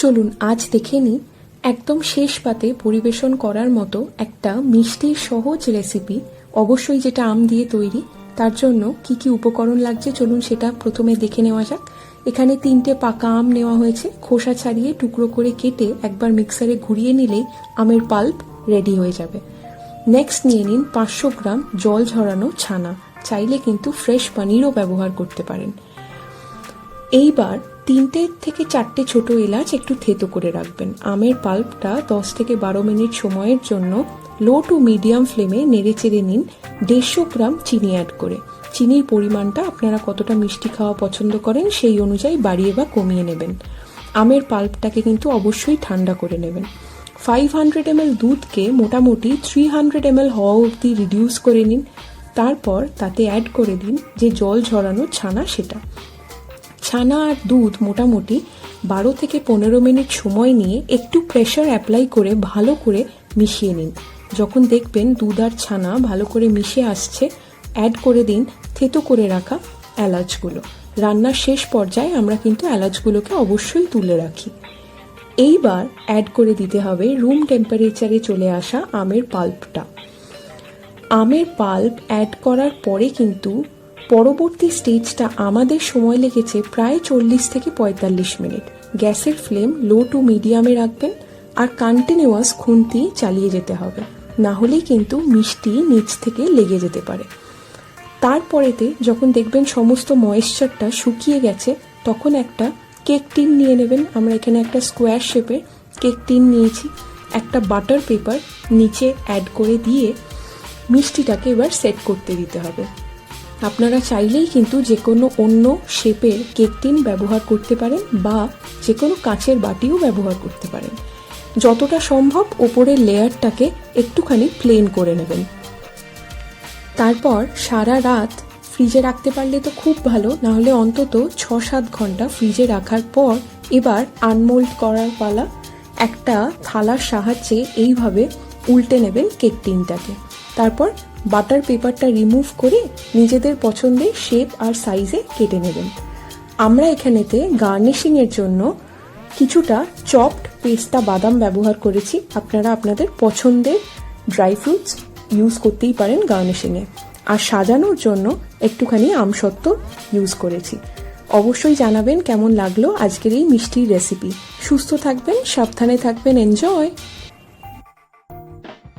চলুন আজ দেখে নিই একদম শেষ পাতে পরিবেশন করার মতো একটা মিষ্টির সহজ রেসিপি অবশ্যই যেটা আম দিয়ে তৈরি, তার জন্য কি কি উপকরণ লাগছে চলুন সেটা প্রথমে দেখে নেওয়া যাক। এখানে তিনটে পাকা আম নেওয়া হয়েছে, খোসা ছাড়িয়ে টুকরো করে কেটে একবার মিক্সারে ঘুরিয়ে নিলেই আমের পাল্প রেডি হয়ে যাবে। নেক্সট নিয়ে নিন পাঁচশো গ্রাম জল ঝরানো ছানা, চাইলে কিন্তু ফ্রেশ পানিরও ব্যবহার করতে পারেন। এইবার তিনটে থেকে চারটে ছোট এলাচ একটু থেতো করে রাখবেন। আমের পাল্পটা দশ থেকে বারো মিনিট সময়ের জন্য লো টু মিডিয়াম ফ্লেমে নেড়ে চেড়ে নিন দেড়শো গ্রাম চিনি অ্যাড করে। চিনির পরিমাণটা আপনারা কতটা মিষ্টি খাওয়া পছন্দ করেন সেই অনুযায়ী বাড়িয়ে বা কমিয়ে নেবেন। আমের পাল্পটাকে কিন্তু অবশ্যই ঠান্ডা করে নেবেন। ফাইভ হান্ড্রেড এম এল দুধকে মোটামুটি থ্রি হান্ড্রেড এম এল হওয়া অবধি রিডিউস করে নিন। তারপর তাতে অ্যাড করে দিন যে জল ঝরানো ছানা সেটা। ছানা আর দুধ মোটামুটি বারো থেকে পনেরো মিনিট সময় নিয়ে একটু প্রেশার অ্যাপ্লাই করে ভালো করে মিশিয়ে নিন। যখন দেখবেন দুধ আর ছানা ভালো করে মিশে আসছে অ্যাড করে দিন থেতো করে রাখা এলাচগুলো। রান্নার শেষ পর্যায়ে আমরা কিন্তু এলাচগুলোকে অবশ্যই তুলে রাখি। এইবার অ্যাড করে দিতে হবে রুম টেম্পারেচারে চলে আসা আমের পাল্পটা আমের পাল্প অ্যাড করার পরে কিন্তু পরবর্তী স্টেজটা আমাদের সময় লেগেছে প্রায় চল্লিশ থেকে পঁয়তাল্লিশ মিনিট। গ্যাসের ফ্লেম লো টু মিডিয়ামে রাখবেন আর কন্টিনিউয়াস খুন্তি চালিয়ে যেতে হবে। না হলেই কিন্তু মিষ্টি নিচ থেকে লেগে যেতে পারে। তারপরেতে যখন দেখবেন সমস্ত ময়েশ্চারটা শুকিয়ে গেছে, তখন একটা কেক টিন নিয়ে নেবেন। আমরা এখানে একটা স্কোয়ার শেপের কেক টিন নিয়েছি। একটা বাটার পেপার নিচে অ্যাড করে দিয়ে মিষ্টিটাকে এবার সেট করতে দিতে হবে। আপনারা চাইলেই কিন্তু যে কোনো অন্য শেপের কেক টিন ব্যবহার করতে পারেন বা যে কোনো কাঁচের বাটিও ব্যবহার করতে পারেন। যতটা সম্ভব ওপরের লেয়ারটাকে একটুখানি প্লেন করে নেবেন। তারপর সারা রাত ফ্রিজে রাখতে পারলে তো খুব ভালো না হলে অন্তত ছ সাত ঘণ্টা ফ্রিজে রাখার পর এবার আনমোল্ড করার পালা, একটা থালার সাহায্যে এইভাবে উল্টে নেবেন কেক টিনটাকে। তারপর বাটার পেপারটা রিমুভ করে নিজেদের পছন্দের শেপ আর সাইজে কেটে নেবেন। আমরা এখানেতে গার্নিশিংয়ের জন্য কিছুটা চপড পেস্তা বাদাম ব্যবহার করেছি। আপনারা আপনাদের পছন্দের ড্রাই ফ্রুটস ইউজ করতেই পারেন গার্নিশিংয়ে আর সাজানোর জন্য একটুখানি আমসত্ত্ব ইউজ করেছি। অবশ্যই জানাবেন কেমন লাগল আজকের এই মিষ্টির রেসিপি সুস্থ থাকবেন, সাবধানে থাকবেন এনজয়